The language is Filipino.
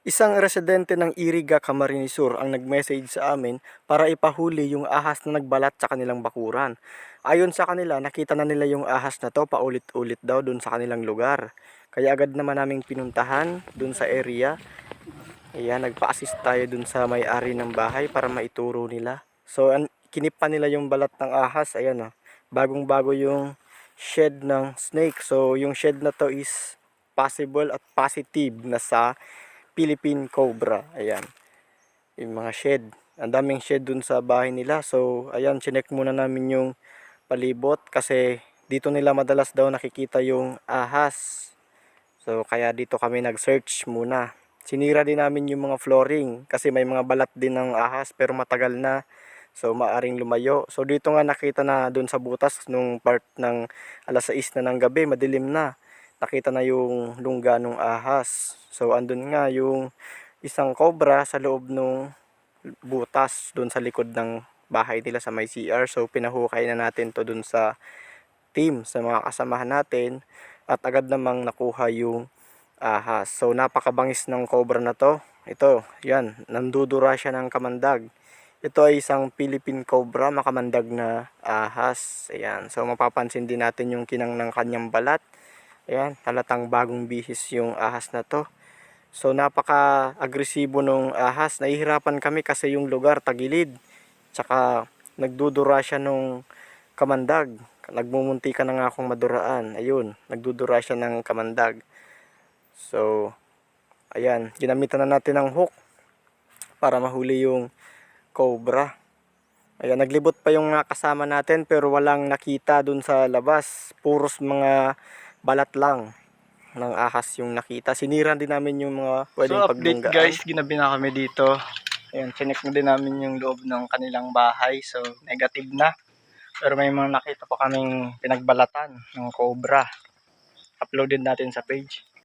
Isang residente ng Iriga, Camarines Sur ang nag-message sa amin para ipahuli yung ahas na nagbalat sa kanilang bakuran. Ayon sa kanila, nakita na nila yung ahas na to paulit-ulit daw dun sa kanilang lugar. Kaya agad naman naming pinuntahan dun sa area. Ayan, nagpa-assist tayo dun sa may-ari ng bahay para maituro nila. So, kinip nila yung balat ng ahas. Ayan o, bagong-bago yung shed ng snake. So, yung shed na to is possible at positive na sa Philippine Cobra. Ayan. Yung mga shed. Ang daming shed dun sa bahay nila. So, ayan, chinek muna namin yung palibot kasi dito nila madalas daw nakikita yung ahas. So, kaya dito kami nag-search muna. Sinira din namin yung mga flooring kasi may mga balat din ng ahas pero matagal na. So, maaring lumayo. So, dito nga nakita na dun sa butas nung part ng alas 6 na ng gabi, madilim na nakita na yung lungga ng ahas. So andun nga yung isang cobra sa loob ng butas dun sa likod ng bahay nila sa may CR. So pinahukay na natin to dun sa team, sa mga kasamahan natin at agad namang nakuha yung ahas. So napakabangis ng cobra na to. Ito, yan, nandudura siya ng kamandag. Ito ay isang Philippine Cobra, makamandag na ahas. Ayan. So mapapansin din natin yung kinang ng kanyang balat. Ayan, talatang bagong bihis yung ahas na to. So napaka-agresibo nung ahas. Nahihirapan kami kasi yung lugar tagilid. Tsaka nagdudura siya nung kamandag. Nagmumunti ka na nga akong maduraan. Ayun, nagdudura siya ng kamandag. So, ayan, ginamitan na natin ng hook para mahuli yung cobra. Ayan, naglibot pa yung kasama natin pero walang nakita dun sa labas. Puros mga balat lang ng ahas yung nakita. Siniran din namin yung mga pwedeng so update paglunggaan. guys, ginabi na kami dito. Ayan, chinek na din namin yung loob ng kanilang bahay. So negative na. Pero may mga nakita pa kaming pinagbalatan ng cobra. Upload din natin sa page.